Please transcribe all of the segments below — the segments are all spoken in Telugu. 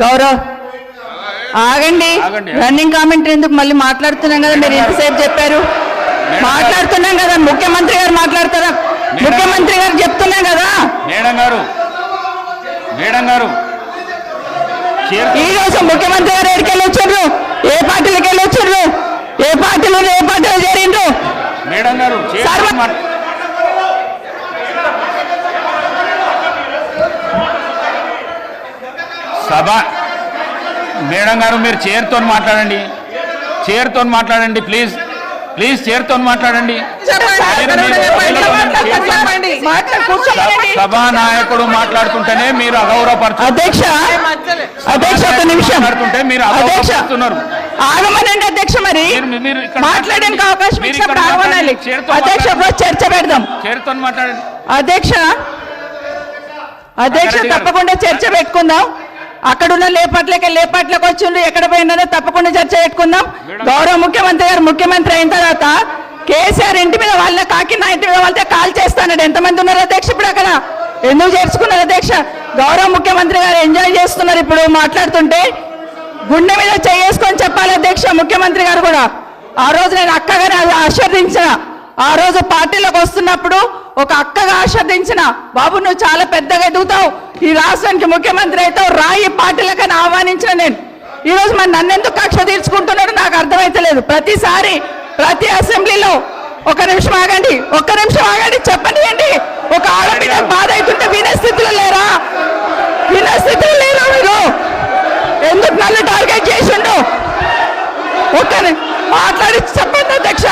గౌరవ్ ఆగండి. రన్నింగ్ కామెంట్ ఎందుకు మళ్ళీ మాట్లాడుతున్నాం కదా? మీరు ఎంతసేపు చెప్పారు. మాట్లాడుతున్నాం కదా? ముఖ్యమంత్రి గారు మాట్లాడతారా? ముఖ్యమంత్రి గారు చెప్తున్నాం కదా? మేడం గారు మేడం గారు. ఈ రోజు ముఖ్యమంత్రి గారు ఎక్కడికి వెళ్ళి వచ్చారు ఏ పార్టీలకు వెళ్ళి వచ్చారు ఏ పార్టీలో ఏ పార్టీలో చేరిండ్రు? మేడం గారు చీర సార్, మాట్- సభ. మేడం గారు మీరు చైర్తో మాట్లాడండి. చైర్తో మాట్లాడండి ప్లీజ్ ప్లీజ్ చైర్తో మాట్లాడండి. మీరు- మీరు- మాట్లాడు, కూర్చోండి. సభా నాయకుడు మాట్లాడుతుంటేనే మీరు అగౌరవపరచు అధ్యక్ష. అధ్యక్ష ఒక నిమిషం. మాట్లాడుతుంటే మీరు అధ్యక్ష అగౌరవపరుస్తున్నారు ఆగమనండి అధ్యక్ష మరి. మాట్లాడడానికి అవకాశం మీరు ఇచ్చినప్పుడు ఆగమనాలి అధ్యక్ష చర్చ పెడదాం చైర్తో మాట్లాడండి. అధ్యక్ష అధ్యక్ష. తప్పకుండా చర్చ పెట్టుకుందాం అక్కడున్న లేపట్లకి లేపట్లకు వచ్చిండ్రు. ఎక్కడ పోయినారో తప్పకుండా చర్చ పెట్టుకుందాం. గౌరవ ముఖ్యమంత్రి గారు ముఖ్యమంత్రి అయిన తర్వాత కేసీఆర్ ఇంటి మీద వాళ్ళ కాకి నా ఇంటి మీద వాళ్ళతో కాల్ చేస్తానడు. ఎంతమంది ఉన్నారు అధ్యక్ష ఇప్పుడు అక్కడ? ఎందుకు చేర్చుకున్నారు అధ్యక్ష? గౌరవ ముఖ్యమంత్రి గారు ఎంజాయ్ చేస్తున్నారు ఇప్పుడు మాట్లాడుతుంటే. గుండె మీద చేసుకొని చెప్పాలి అధ్యక్ష ముఖ్యమంత్రి గారు కూడా. ఆ రోజు నేను అక్కగానే అది ఆశీర్వదించిన. ఆ రోజు పార్టీలోకి వస్తున్నప్పుడు ఒక అక్కగా ఆశీర్వదించిన. బాబు నువ్వు చాలా పెద్దగా ఎదుగుతావు. ఈ రాష్ట్రానికి ముఖ్యమంత్రి అయితే రాయి పార్టీలకని ఆహ్వానించిన నేను. ఈరోజు మరి నన్నెందుకు కక్ష తీర్చుకుంటున్నాడు నాకు అర్థమైతలేదు. ప్రతిసారి ప్రతి అసెంబ్లీలో ఒక నిమిషం ఆగండి ఒక్క నిమిషం ఆగండి చెప్పనియండి ఒక ఆడపిల్ల బాధ అవుతుంటే వినే స్థితిలో లేరా? వినే స్థితిలో లేరా మీరు? ఎందుకు నన్ను టార్గెట్ చేసిండు? ఒక్క మాట్లాడి చెప్పండి అధ్యక్ష.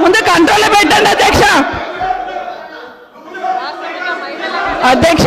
ముందు కంట్రోల్లో పెట్టండి అధ్యక్ష. అధ్యక్ష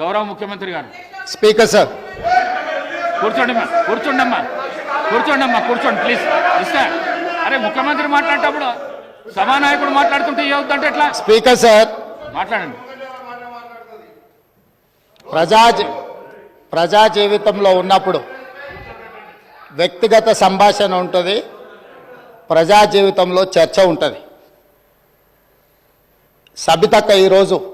గౌరవ ముఖ్యమంత్రి గారు. Speaker sir. కూర్చోండి అమ్మా కూర్చోండి అమ్మా కూర్చోండి అమ్మా కూర్చోండి ప్లీజ్. ఇస్తా. అరే ముఖ్యమంత్రి మాట్లాడేటప్పుడు సభానాయకుడు మాట్లాడుతుంటే ఏమవుతుందంటే ఎట్లా? Speaker sir. మాట్లాడండి. ప్రజా ప్రజా జీవితంలో ఉన్నప్పుడు వ్యక్తిగత సంభాషణ ఉంటుంది ప్రజా జీవితంలో చర్చ ఉంటుంది. సబితక్క ఈరోజు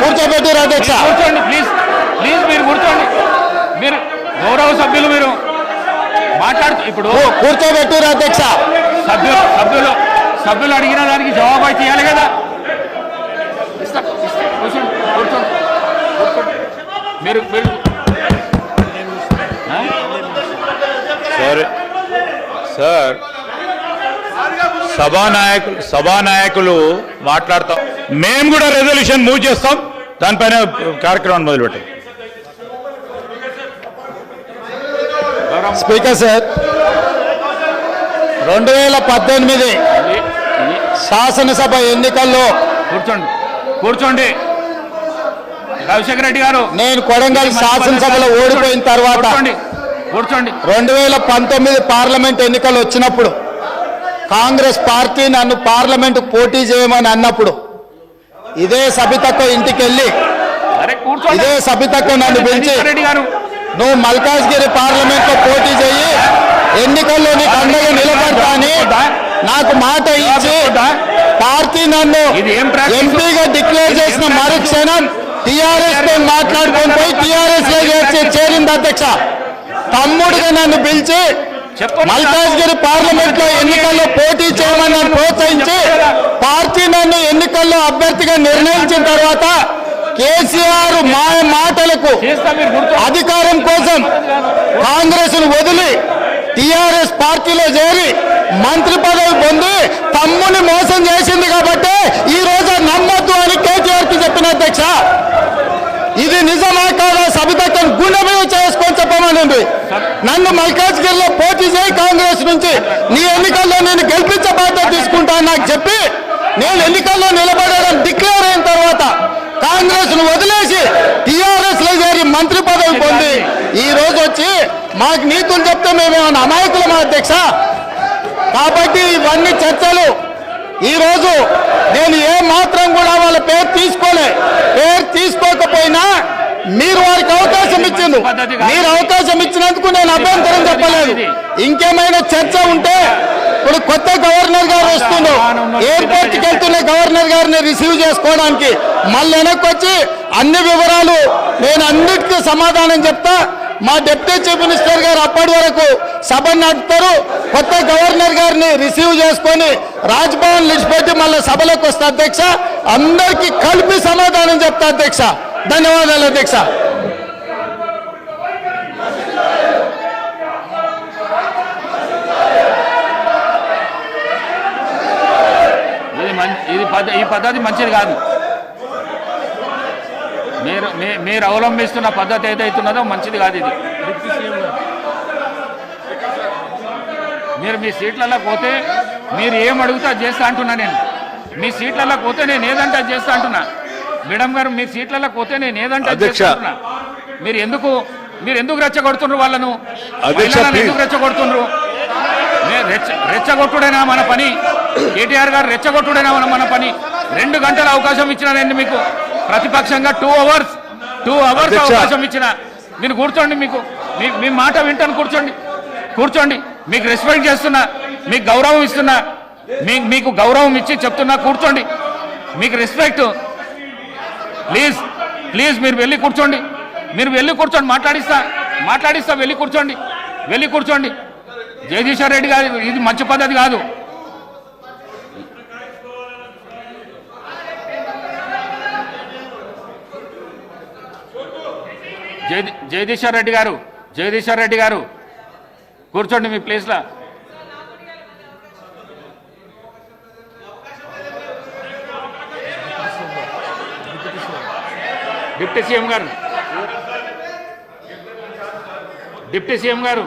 కూర్చోబెట్టిరు అధ్యక్ష కూర్చోండి ప్లీజ్ ప్లీజ్ మీరు కూర్చోండి. మీరు గౌరవ సభ్యులు మీరు. మాట్లాడుతూ ఇప్పుడు కూర్చోబెట్టిరు అధ్యక్ష సభ్యులు సభ్యులు సభ్యులు అడిగిన దానికి జవాబు అయితే ఇవ్వాలి కదా. ఇస్తా ఇస్తా కూర్చోండి కూర్చోండి కూర్చోండి. మీరు మీరు? సార్ సార్ సభానాయకులు సభానాయకులు మాట్లాడతాం మేము కూడా రెజల్యూషన్ మూవ్ చేస్తాం. దానిపైన కార్యక్రమాన్ని మొదలుపెట్టారు గౌరవం స్పీకర్ సార్ రెండు వేల పద్దెనిమిది శాసనసభ ఎన్నికల్లో కూర్చోండి. కూర్చోండి. రాజశేఖర రెడ్డి గారు. నేను కొడంగల్ శాసనసభలో ఓడిపోయిన తర్వాత కూర్చోండి. రెండు వేల పంతొమ్మిది పార్లమెంట్ ఎన్నికలు వచ్చినప్పుడు కాంగ్రెస్ పార్టీ నన్ను పార్లమెంట్ పోటీ చేయమని అన్నప్పుడు ఇదే సబితక్క ఇంటికి వెళ్ళి అరే కూర్చోండి. ఇదే సబితక్క నన్ను పిలిచి నువ్వు మల్కాజ్గిరి పార్లమెంట్లో పోటీ చెయ్యి. ఎన్నికల్లో నీకు అండగా నిలబడతా అని నాకు మాట ఇచ్చి పార్టీ నన్ను? ఎంపీగా డిక్లేర్ చేసిన మరుక్షణం టిఆర్ఎస్తో మాట్లాడుకొని పోయి టిఆర్ఎస్లో చేరింది అధ్యక్ష తమ్ముడుగా నన్ను పిలిచి. మల్కాజ్గిరి పార్లమెంట్లో ఎన్నికల్లో పోటీ చేయమని నన్ను ప్రోత్సహించి పార్టీ నన్ను ఎన్నికల్లో అభ్యర్థిగా నిర్ణయించిన తర్వాత కేసీఆర్ మాయ మాటలకు అధికారం కోసం కాంగ్రెస్ వదిలి టిఆర్ఎస్ పార్టీలో చేరి మంత్రి పదవి పొంది తమ్ముని మోసం చేసింది కాబట్టి ఈ రోజు నమ్మద్దు అని కేటీఆర్కి చెప్పిన అధ్యక్ష. ఇది నిజమా కాదా సబితక్కను గుండె మీద చేసుకొని చెప్పమనింది నన్ను మల్కాజ్గిరిలో పోటీ చేయి కాంగ్రెస్ నుంచి. నీ ఎన్నికల్లో నేను గెలిపించే బాధ్యత తీసుకుంటాను నాకు చెప్పి నేను ఎన్నికల్లో నిలబడడం డిక్లేర్ అయిన తర్వాత కాంగ్రెస్ను వదిలేసి టిఆర్ఎస్లో చేరి మంత్రి పదవి పొంది ఈ రోజు వచ్చి మాకు నీతులు చెప్తే మేమేమన్నా అమాయకులమా అధ్యక్ష? కాబట్టి ఇవన్నీ చర్చలు. ఈ రోజు నేను ఏ మాత్రం కూడా వాళ్ళ పేరు తీసుకోలే. పేరు తీసుకోకపోయినా మీరు వారికి అవకాశం ఇచ్చింది మీరు అవకాశం అభ్యంతరం చెప్పలేదు. ఇంకేమైనా చర్చ ఉంటే ఇప్పుడు కొత్త గవర్నర్ గారు వస్తున్నారు ఎయిర్పోర్ట్కి వెళ్తున్న గవర్నర్ గారిని రిసీవ్ చేసుకోవడానికి మళ్ళీ వెనక్కి వచ్చి అన్ని వివరాలు నేను అన్నిటికీ సమాధానం చెప్తా. మా డిప్యూటీ చీఫ్ మినిస్టర్ గారు అప్పటి వరకు సభ నడుపుతారు. కొత్త గవర్నర్ గారిని రిసీవ్ చేసుకొని రాజ్భవన్ విడిచిపెట్టి మళ్ళీ సభలోకి వస్తా అధ్యక్ష. అందరికీ కలిపి సమాధానం చెప్తా అధ్యక్ష. ధన్యవాదాలు అధ్యక్ష ఇది మం- ఇది పద్ధ- ఈ పద్ధతి మంచిది కాదు. మీరు మీ- మీరు అవలంబిస్తున్న పద్ధతి ఏదైతున్నదో మంచిది కాదు ఇది. మీరు మీ సీట్లలో పోతే మీరు ఏం అడుగుతా చేస్తా అంటున్నా నేను. మీ సీట్లలో పోతే నేను ఏదంటే అది చేస్తా అంటున్నా. మేడం గారు మీ సీట్లలో పోతే నేను ఏదంటే. చేస్తా అంటున్నా. మీరు ఎందుకు మీరు ఎందుకు రెచ్చగొడుతుండ్రు వాళ్ళను. ఎందుకు రెచ్చగొడుతుండ్రు మే- రెచ్చ రెచ్చగొట్టుడైనా మన పని? కేటీఆర్ గారు రెచ్చగొట్టుడైనా మన మన పని? రెండు గంటల అవకాశం ఇచ్చినారండి మీకు? ప్రతిపక్షంగా టూ అవర్స్ టూ అవర్స్. అవకాశం ఇచ్చిన. మీరు కూర్చోండి మీకు. మీ మీ మాట వింటాను కూర్చోండి. కూర్చోండి. మీకు రెస్పెక్ట్ చేస్తున్నా మీకు గౌరవం ఇస్తున్నా మీ మీకు గౌరవం ఇచ్చి చెప్తున్నా కూర్చోండి. మీకు రెస్పెక్ట్ ప్లీజ్ ప్లీజ్ మీరు వెళ్ళి కూర్చోండి. మీరు వెళ్ళి కూర్చోండి మాట్లాడిస్తా మాట్లాడిస్తా వెళ్ళి కూర్చోండి. వెళ్ళి కూర్చోండి. జగదీశ్వర్ రెడ్డి గారు ఇది మంచి పద్ధతి కాదు. జగదీశ్వర్ రెడ్డి గారు జగదీశ్వర్ రెడ్డి గారు కూర్చోండి మీ ప్లేస్లో డిప్యూటీ సీఎం గారు. డిప్యూటీ సీఎం గారు.